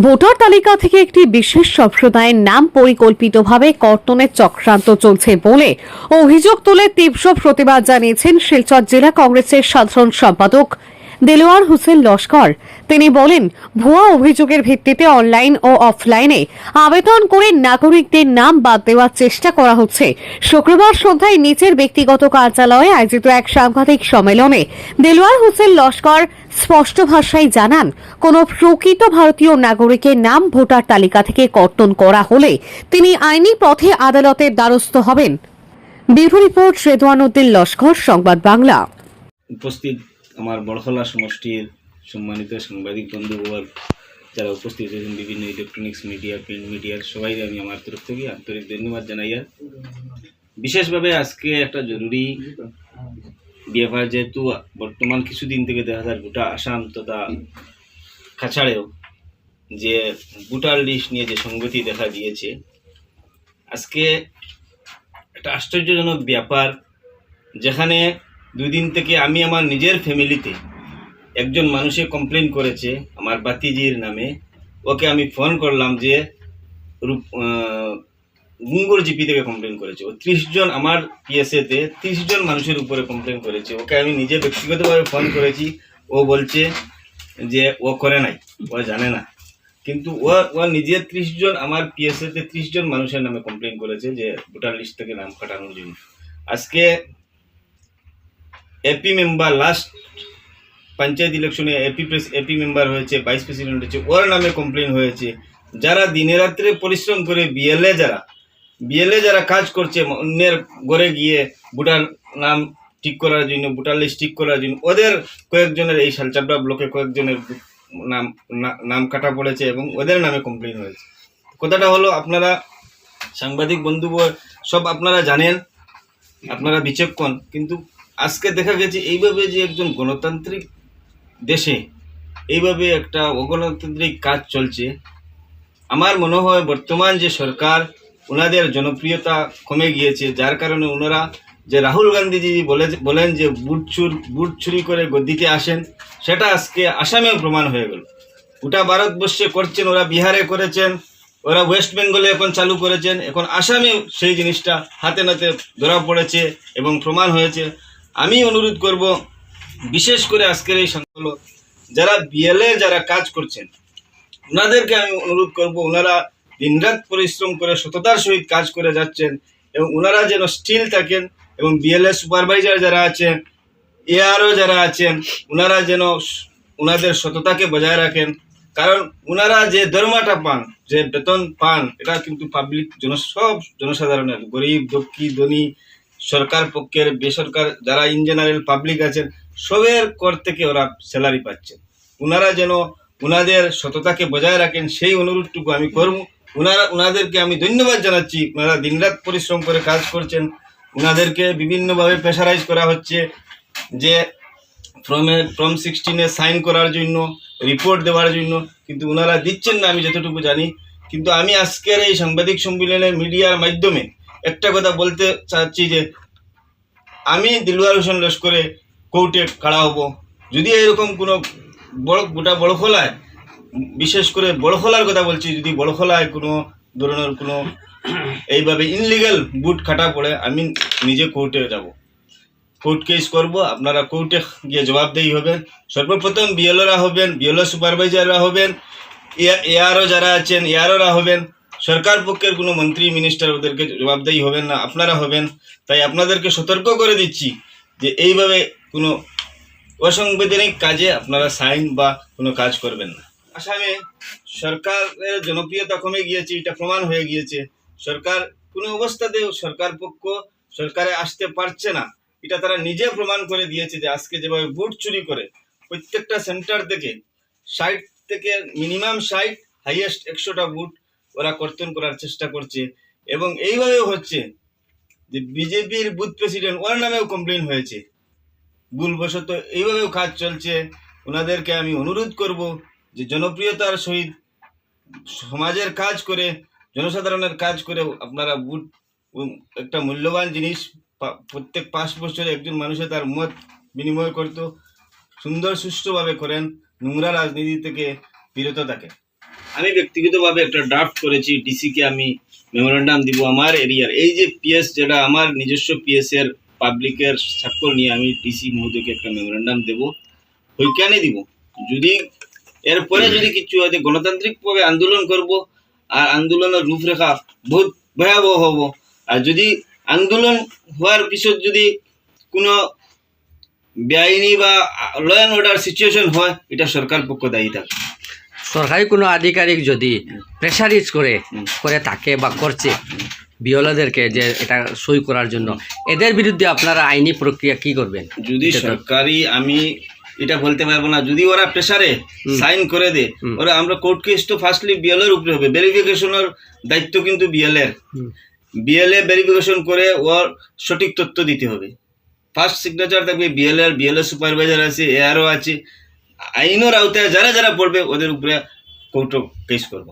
Voter তালিকা থেকে একটি বিশেষ সম্প্রদায়ের নাম পরিকল্পিতভাবে কর্তনের চক্রান্ত চলছে বলে অভিযোগ তুলে তীব্র প্রতিবাদ জানিয়েছেন শিলচর জেলা কংগ্রেসের সাধারণ সম্পাদক দেলোয়ার হোসেন লস্কর। তিনি বলেন, ভুয়া অভিযোগের ভিত্তিতে অনলাইন ও অফলাইনে আবেদন করে নাগরিকদের নাম বাদ দেওয়ার চেষ্টা করা হচ্ছে। শুক্রবার সন্ধ্যায় নিচের ব্যক্তিগত কার্যালয়ে আয়োজিত এক সাংবাদিক সম্মেলনে দেলোয়ার হোসেন লস্কর স্পষ্ট ভাষায় জানান, কোন প্রকৃত ভারতীয় নাগরিকের নাম ভোটার তালিকা থেকে কর্তন করা হলে তিনি আইনি পথে আদালতের দ্বারস্থ হবেন। Bureau report Redwan Uddin Laskar, Sangbad Bangla. উপস্থিত আমার বড়খলা সমষ্টির সম্মানিত সাংবাদিক বন্ধুবর যারা উপস্থিত হয়েছেন বিভিন্ন ইলেকট্রনিক্স মিডিয়া প্রিন্ট মিডিয়ার সবাই আমি আমার তরফ থেকে আন্তরিক ধন্যবাদ জানাই। আর বিশেষভাবে আজকে একটা জরুরি ব্যাপার যেহেতু বর্তমান কিছুদিন থেকে দেখা যায় গোটা আসাম তথা কাছাড়েও যে ভোটার লিস্ট নিয়ে যে সংগতি দেখা দিয়েছে, আজকে একটা আশ্চর্যজনক ব্যাপার, যেখানে দুই দিন থেকে আমি আমার নিজের ফ্যামিলিতে একজন মানুষে কমপ্লেন করেছে আমার বাতিজির নামে। ওকে আমি ফোন করলাম যে রূপ- গুঙ্গুর জিপি থেকে কমপ্লেন করেছে। ও ত্রিশ জন আমার পিএসএতে ত্রিশ জন মানুষের উপরে কমপ্লেন করেছে। ওকে আমি নিজে ব্যক্তিগতভাবে ফোন করেছি। ও বলছে যে ও করে নাই, ও জানে না। কিন্তু ও ও নিজে ত্রিশ জন আমার পিএসএতে ত্রিশ জন মানুষের নামে কমপ্লেন করেছে যে ভোটার লিস্ট থেকে নাম কাটানোর জন্য। আজকে এপি মেম্বার লাস্ট পঞ্চায়েত ইলেকশনে এপি প্রেস এপি মেম্বার হয়েছে ভাইস প্রেসিডেন্ট হয়েছে, ওর নামে কমপ্লেন হয়েছে। যারা দিনে রাত্রে পরিশ্রম করে বিএলএ যারা বিএলএ যারা কাজ করছে, অন্যের ঘরে গিয়ে ভোটার নাম ঠিক করার জন্য, ভোটার লিস্ট ঠিক করার জন্য, ওদের কয়েকজনের এই শালচাপড়া ব্লকে কয়েকজনের নাম নাম কাটা পড়েছে এবং ওদের নামে কমপ্লেন হয়েছে। কথাটা হলো আপনারা সাংবাদিক বন্ধু সব আপনারা জানেন, আপনারা বিচক্ষণ, কিন্তু আজকে দেখা গেছে এইভাবে যে একজন গণতান্ত্রিক দেশে এইভাবে একটা অগণতান্ত্রিক কাজ চলছে, আমার মনে হয় বর্তমান যে সরকার ওনাদের জনপ্রিয়তা কমে গিয়েছে, যার কারণে ওনারা যে রাহুল গান্ধীজি বলে বলেন যে বুট চুর, বুট চুরি করে গদ্দিতে আসেন, সেটা আজকে আসামেও প্রমাণ হয়ে গেল। গোটা ভারতবর্ষে করছেন, ওরা বিহারে করেছেন, ওরা ওয়েস্ট বেঙ্গলে এখন চালু করেছেন, এখন আসামেও সেই জিনিসটা হাতে নাতে ধরা পড়েছে এবং প্রমাণ হয়েছে। আমি অনুরোধ করব, বিশেষ করে আজকের এই সংখ্যাগুলো যারা বিএলএ যারা কাজ করছেন, ওনাদেরকে আমি অনুরোধ করব, ওনারা দিনরাত পরিশ্রম করে সততার সহিত কাজ করে যাচ্ছেন এবং ওনারা যেন স্টিল থাকেন এবং বিএলএ সুপারভাইজার যারা আছেন এআরও যারা আছেন, ওনারা যেন ওনাদের সততাকে বজায় রাখেন। কারণ ওনারা যে দরমাটা পান, যে বেতন পান, এটা কিন্তু পাবলিক জন, সব জনসাধারণের, গরিব দক্ষী ধনী সরকার পক্ষের, বেসরকার যারা ইন জেনারেল পাবলিক আছেন, সবের কর থেকে ওরা স্যালারি পাচ্ছেন ওনারা যেন ওনাদের সততাকে বজায় রাখেন, সেই অনুরোধটুকু আমি করব। ওনারা ওনাদেরকে আমি ধন্যবাদ জানাচ্ছি। ওনারা দিনরাত পরিশ্রম করে কাজ করছেন। ওনাদেরকে বিভিন্নভাবে প্রেশারাইজ করা হচ্ছে যে ফ্রমে ফ্রম সিক্সটিনে সাইন করার জন্য রিপোর্ট দেওয়ার জন্য, কিন্তু ওনারা দিচ্ছেন না, আমি যতটুকু জানি। কিন্তু আমি আজকের এই সাংবাদিক সম্মেলনে মিডিয়ার মাধ্যমে একটা কথা বলতে চাচ্ছি যে, আমি দিলওয়ার হোসেন লস্করে কোর্টে খাড়া হব। যদি এরকম কোনো বড়, গোটা বড় খোলায় বিশেষ করে বড় খোলার কথা বলছি, যদি বড় খোলায় কোনো ধরনের কোনো এইভাবে ইনলিগাল বুট খাটা পড়ে, আমি নিজে কোর্টে যাব। কোর্ট কেস করব, আপনারা কোর্টে গিয়ে জবাবদেহি হবেন। সর্বপ্রথম বিএলওরা হবেন, বিএলও সুপারভাইজাররা হবেন এআরও যারা আছেন এআরওরা হবেন। সরকার পক্ষের কোনো মন্ত্রী মিনিস্টার ওদেরকে জবাবদেহি হবেন না, আপনারা হবেন। তাই আপনাদেরকে সতর্ক করে দিচ্ছি যে এইভাবে কোনো অসাংবিধানিক কাজে আপনারা সাইন বা কোনো কাজ করবেন না। আসামে সরকারের জনপ্রিয়তা কমে গিয়েছে, এটা প্রমাণ হয়ে গিয়েছে। সরকার কোনো অবস্থাতেও সরকার পক্ষ সরকারে আসতে পারছে না। এটা তারা নিজে প্রমাণ করে দিয়েছে যে আজকে যেভাবে ভোট চুরি করে প্রত্যেকটা সেন্টার থেকে ষাট থেকে মিনিমাম ষাট হাইয়েস্ট একশোটা বুট ওরা কর্তন করার চেষ্টা করছে। এবং এইভাবে হচ্ছে যে বিজেপির বুথ প্রেসিডেন্ট ওর নামেও কমপ্লেন হয়েছে। ভুলবশত এইভাবেও কাজ চলছে। ওনাদেরকে আমি অনুরোধ করব যে জনপ্রিয়তার সহিত সমাজের কাজ করে, জনসাধারণের কাজ করে আপনারা বুট একটা মূল্যবান জিনিস প্রত্যেক পাঁচ বছরে একজন মানুষে তার মত বিনিময় করতো, সুন্দর সুষ্ঠুভাবে করেন, নোংরা রাজনীতি থেকে বিরত থাকে আমি ব্যক্তিগতভাবে একটা ড্রাফট করেছি ডিসিকে আমি মেমোরেন্ডাম দিব আমার এরিয়ার এই যে পিএস যেটা আমার নিজস্ব পিএস এর পাবলিকের স্বাক্ষর নিয়ে আমি ডিসি মহোদয়কে একটা মেমোরেন্ডাম দেব ওইখানে দিব। যদি এরপরে যদি কিছু হয় যে গণতান্ত্রিকভাবে আন্দোলন করব আর আন্দোলনের রূপরেখা বহুত ভয়াবহ হব। আর যদি আন্দোলন হওয়ার পিছত যদি কোনো বেআইনি বা ল অ্যান্ড অর্ডার সিচুয়েশন হয় এটা সরকার পক্ষ দায়ী থাকে সরকারি কোনো আধিকারিক যদি প্রেশারিজ করে করে থাকে বা করছে বিওলাদেরকে যে এটা সই করার জন্য এদের বিরুদ্ধে আপনারা আইনি প্রক্রিয়া কি করবেন? যদি সরকারি আমি এটা বলতে পারব না যদি ওরা প্রেসারে সাইন করে দে ওরা আমরা কোর্ট কেস তো ফার্স্টলি বিএলের উপরে হবে ভেরিফিকেশনের দায়িত্ব কিন্তু বিএলের। বিএলএ ভেরিফিকেশন করে ওর সঠিক তথ্য দিতে হবে। ফার্স্ট সিগনেচার থাকবে বিএলএর বিএলএ সুপারভাইজার আছে এআরও আছে আইনের আওতায় যারা যারা পড়বে ওদের উপরে কোর্টও কেস করব।